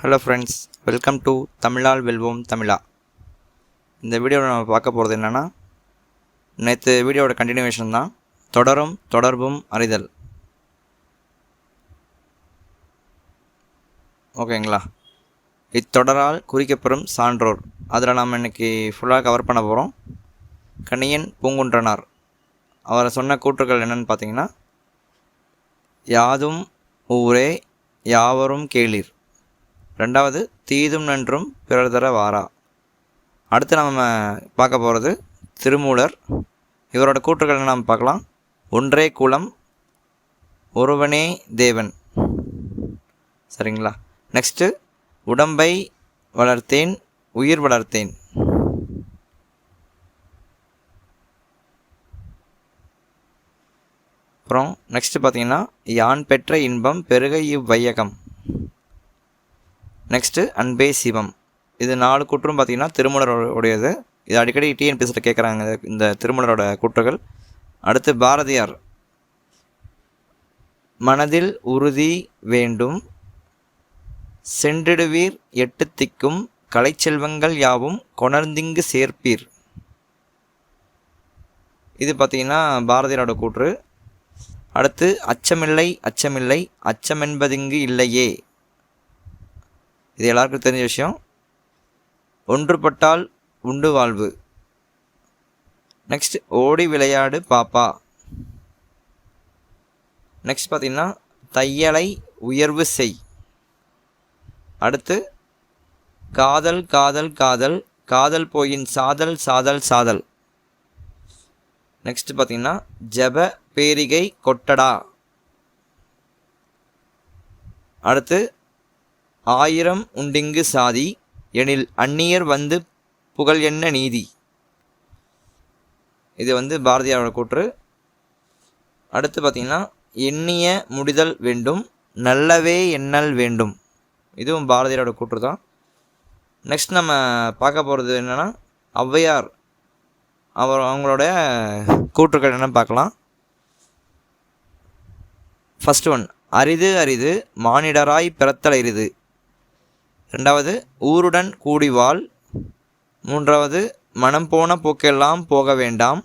Hello friends welcome to தமிழால் வெல்வோம் தமிழா இந்த வீடியோவில் நம்ம பார்க்க போகிறது என்னென்னா நேற்று வீடியோவோட கண்டினியூவேஷன் தான். தொடரும் தொடர்பும் அறிதல். ஓகேங்களா இத்தொடரால் குறிக்கப்பெறும் சான்றோர். அதில் நாம் இன்னைக்கு ஃபுல்லாக கவர் பண்ண போகிறோம் கணியன் பூங்குன்றனார். அவரை சொன்ன கூற்றுகள் என்னென்னு பார்த்தீங்கன்னா யாதும் ஊரே யாவரும் கேளீர். ரெண்டாவது தீதும் நன்றும் பிறர் தர வாரா. அடுத்து நம்ம பார்க்க போகிறது திருமூலர். இவரோட கூற்றுகள் என்ன நம்ம பார்க்கலாம்? ஒன்றே குலம் ஒருவனே தேவன். சரிங்களா? நெக்ஸ்ட்டு உடம்பை வளர்த்தேன் உயிர் வளர்த்தேன். அப்புறம் நெக்ஸ்ட்டு பார்த்தீங்கன்னா யான் பெற்ற இன்பம் பெருக இவ்வையகம். நெக்ஸ்ட்டு அன்பே சிவம். இது நாலு கூற்றும் பார்த்தீங்கன்னா திருமலரோடையது இது அடிக்கடி டிஎன்பிஎஸ்சியில் கேட்குறாங்க இந்த திருமலரோட கூற்றுகள் அடுத்து பாரதியார். மனதில் உறுதி வேண்டும். சென்றிடுவீர் எட்டு திக்கும். கலைச்செல்வங்கள் யாவும் கொணர்ந்திங்கு சேர்ப்பீர். இது பார்த்தீங்கன்னா பாரதியாரோட கூற்று. அடுத்து அச்சமில்லை அச்சமில்லை அச்சமென்பதிங்கு இல்லையே. இது எல்லாருக்கும் தெரிஞ்ச விஷயம். ஒன்றுபட்டால் உண்டு வாழ்வு. நெக்ஸ்ட் ஓடி விளையாடு பாப்பா. நெக்ஸ்ட் பார்த்தீங்கன்னா தையலை உயர்வு செய். அடுத்து காதல் காதல் காதல் காதல் போயின் சாதல் சாதல் சாதல். நெக்ஸ்ட் பார்த்தீங்கன்னா ஜப பேரிகை கொட்டடா. அடுத்து ஆயிரம் உண்டிங்கு சாதி எனில் அந்நியர் வந்து புகழ் என்ன நீதி? இது வந்து பாரதியாரோட கூற்று. அடுத்து பார்த்திங்கன்னா எண்ணிய முடிதல் வேண்டும் நல்லவே எண்ணல் வேண்டும். இதுவும் பாரதியாரோட கூற்று தான். நெக்ஸ்ட் நம்ம பார்க்க போகிறது என்னென்னா ஔவையார் அவர் அவங்களோட கூற்றுக்கள் என்ன பார்க்கலாம். ஃபஸ்ட் ஒன் அரிது அரிது மானிடராய் பிறத்தல் அரிது. ரெண்டாவது ஊருடன் கூடி வாழ். மூன்றாவது மனம் போன போக்கெல்லாம் போக வேண்டாம்.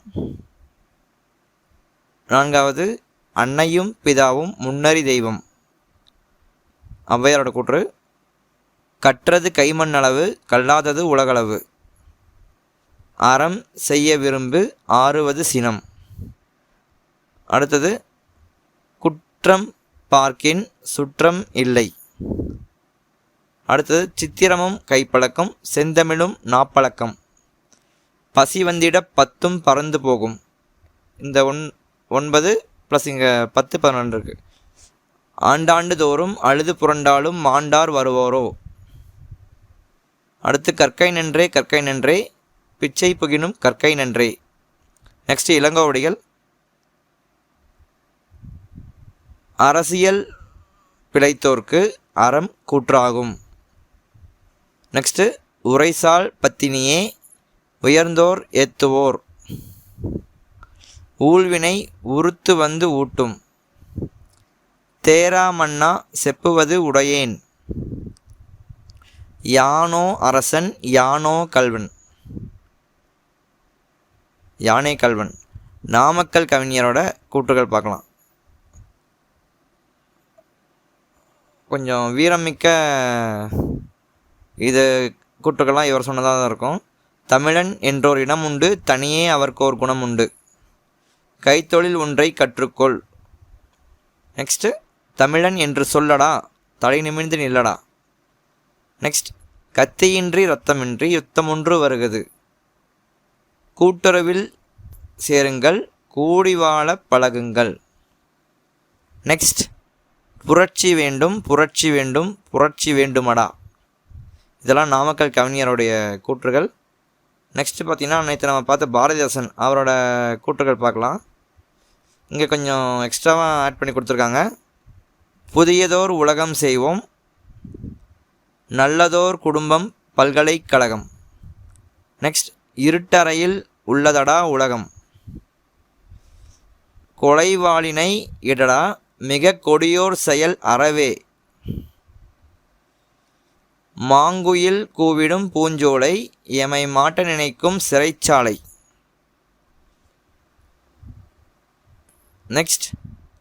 நான்காவது அன்னையும் பிதாவும் முன்னறி தெய்வம். ஔவையாரோட கூற்று கற்றது கைமண் அளவு கல்லாதது உலகளவு. அறம் செய்ய விரும்பு ஆறுவது சினம். அடுத்தது குற்றம் பார்க்கின் சுற்றம் இல்லை. அடுத்தது சித்திரமும் கைப்பழக்கம் செந்தமிழும் நாப்பழக்கம். பசி வந்திட பத்தும் பறந்து போகும். இந்த ஒன் ஒன்பது ப்ளஸ் இங்கே பத்து பதினொன்று இருக்குது ஆண்டாண்டு தோறும் அழுது புரண்டாலும் மாண்டார் வருவோரோ? அடுத்து கற்கை நன்றே கற்கை நன்றே பிச்சை புகினும் கற்கை நன்றே. நெக்ஸ்ட் இளங்கோவடிகள். அரசியல் பிழைத்தோர்க்கு அறம் கூற்றாகும். நெக்ஸ்ட்டு உரைசால் பத்தினியே உயர்ந்தோர் ஏத்துவோர். ஊழ்வினை உறுத்து வந்து ஊட்டும். தேராமண்ணா செப்புவது உடையேன். யானோ அரசன் யானோ கல்வன். யானே கல்வன். நாமக்கல் கவிஞரோட கூற்றுகள் பார்க்கலாம். கொஞ்சம் வீரமிக்க இது கூற்றுக்கள்லாம் இவர் சொன்னதாக தான் இருக்கும். தமிழன் என்றோர் இனம் உண்டு தனியே அவருக்கு ஒரு குணம் உண்டு. கைத்தொழில் ஒன்றை கற்றுக்கொள். நெக்ஸ்ட்டு தமிழன் என்று சொல்லடா தலை நிமிர்ந்து நில்லடா. நெக்ஸ்ட் கத்தியின்றி ரத்தமின்றி யுத்தம் ஒன்று வருகிறது. கூட்டுறவில் சேருங்கள் கூடி வாழ பழகுங்கள். நெக்ஸ்ட் புரட்சி வேண்டும் புரட்சி வேண்டும் புரட்சி வேண்டுமடா. இதெல்லாம் நாமக்கல் கவிஞருடைய கூற்றுகள். நெக்ஸ்ட்டு பார்த்திங்கன்னா நேற்று நம்ம பார்த்த பாரதிதாசன் அவரோட கூற்றுகள் பார்க்கலாம். இங்கே கொஞ்சம் எக்ஸ்ட்ராவாக ஆட் பண்ணி கொடுத்துருக்காங்க. புதியதோர் உலகம் செய்வோம் நல்லதோர் குடும்பம் பல்கலைக்கழகம். நெக்ஸ்ட் இருட்டறையில் உள்ளதடா உலகம். கொலைவாளினை இடடா மிக கொடியோர் செயல் அறவே. மாங்குயில் கூவிடும் பூஞ்சோலை எமை மாட்ட நினைக்கும் சிறைச்சாலை. நெக்ஸ்ட்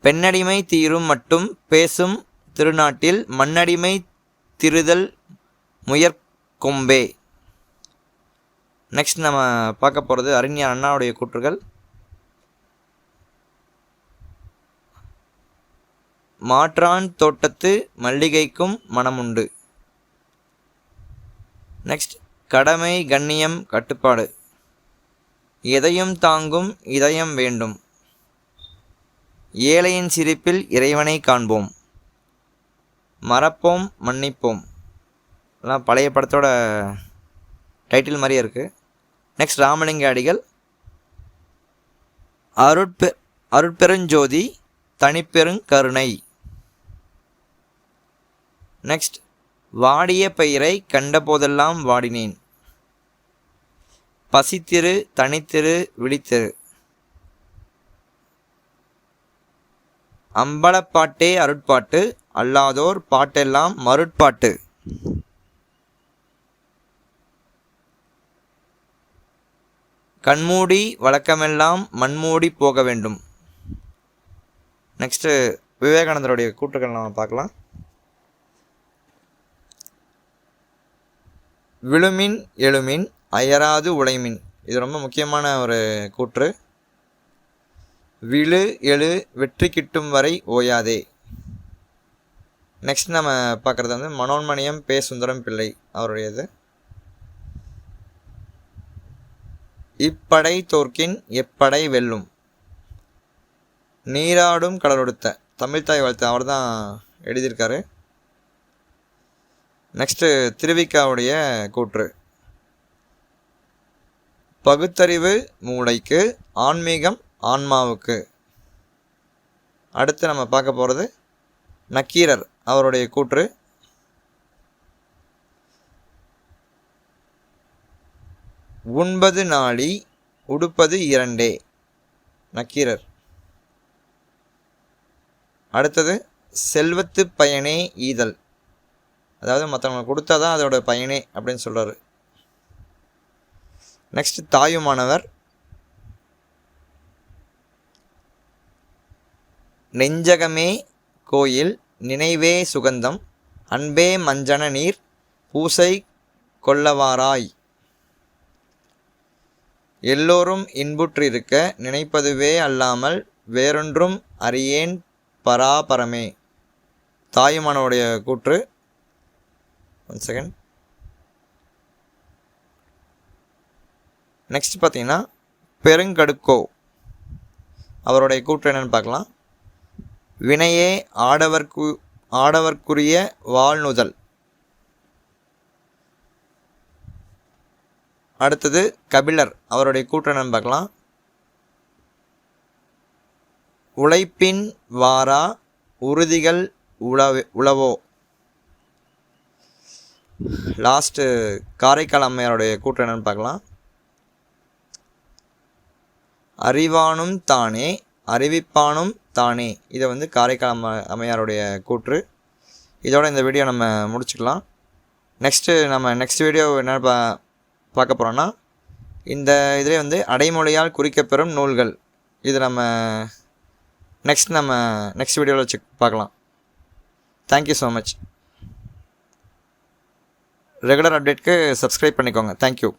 பெண்ணடிமை தீரும் மட்டும் பேசும் திருநாட்டில் மண்ணடிமை திருதல் முயற்கொம்பே. நெக்ஸ்ட் நம்ம பார்க்க போகிறது அறிஞர் அண்ணாவுடைய கூற்றுகள். மாற்றான் தோட்டத்து மல்லிகைக்கும் மனமுண்டு. நெக்ஸ்ட் கடமை கண்ணியம் கட்டுப்பாடு. எதையும் தாங்கும் இதயம் வேண்டும். ஏழையின் சிரிப்பில் இறைவனை காண்போம். மறப்போம் மன்னிப்போம். எல்லாம் பழைய படத்தோட டைட்டில் மாதிரியே இருக்குது நெக்ஸ்ட் ராமலிங்க அடிகள். அருட்பெ அருட்பெருஞ்சோதி தனிப்பெருங்கருணை. நெக்ஸ்ட் வாடிய பயிரை கண்டபோதெல்லாம் வாடினேன். பசித்திரு தனித்திரு விழித்திரு. அம்பலப்பாட்டே அருட்பாட்டு அல்லாதோர் பாட்டெல்லாம் மருட்பாட்டு. கண்மூடி வழக்கமெல்லாம் மண்மூடி போக வேண்டும். நெக்ஸ்ட்டு விவேகானந்தருடைய கூற்றுகள் நம்ம பார்க்கலாம். விழுமின் எழுமின் அயராது உழைமின் இது ரொம்ப முக்கியமான ஒரு கூற்று. விழு எழு வெற்றி கிட்டும் வரை ஓயாதே. நெக்ஸ்ட் நம்ம பார்க்குறது வந்து மனோன்மணியம் பே சுந்தரம் பிள்ளை அவருடையது. இப்படை தோற்கின் எப்படை வெல்லும். நீராடும் கடலொடுத்த. தமிழ்தாய் வாழ்த்து அவர் தான் எழுதியிருக்காரு. நெக்ஸ்ட்டு திருவிக்காவுடைய கூற்று. பகுத்தறிவு மூளைக்கு ஆன்மீகம் ஆன்மாவுக்கு. அடுத்து நம்ம பார்க்க போகிறது நக்கீரர் அவருடைய கூற்று. உண்பது நாளி உடுப்பது இரண்டே. நக்கீரர். அடுத்தது செல்வத்து பயனே ஈதல். அதாவது மற்றவங்க கொடுத்தா தான் அதோட பயனே அப்படின்னு சொல்கிறாரு நெக்ஸ்ட் தாயுமானவர். நெஞ்சகமே கோயில் நினைவே சுகந்தம் அன்பே மஞ்சன நீர் பூசை கொள்ளவாராய். எல்லோரும் இன்புற்றிருக்க நினைப்பதுவே அல்லாமல் வேறொன்றும் அறியேன் பராபரமே. தாயுமானவுடைய கூற்று ஒன் செகண்ட் நெக்ஸ்ட் பார்த்தீங்கன்னா பெருங்கடுக்கோ. அவருடைய கூற்று என்னென்னு பார்க்கலாம். வினையே ஆடவர்க்கு ஆடவர்க்குரிய வாழ்நுதல். அடுத்தது கபிலர். அவருடைய கூற்று என்னன்னு பார்க்கலாம். உழைப்பின் வாரா உறுதிகள் உழவு உழவோ. லாஸ்ட்டு காரைக்கால் அம்மையாருடைய கூற்று என்னென்னு பார்க்கலாம். அறிவானும் தானே அறிவிப்பானும் தானே. இதை வந்து காரைக்கால் அம்மா அம்மையாருடைய கூற்று. இதோட இந்த வீடியோ நம்ம முடிச்சுக்கலாம். நெக்ஸ்ட்டு நம்ம நெக்ஸ்ட் வீடியோ என்ன பா பார்க்க போகிறோன்னா இந்த இதிலே வந்து அடைமொழியால் குறிக்கப்பெறும் நூல்கள். இது நம்ம நெக்ஸ்ட் நம்ம நெக்ஸ்ட் வீடியோவில் வச்சு பார்க்கலாம். Thank you so much regular அப்டேட்க்கு subscribe பண்ணிக்கோங்க. Thank you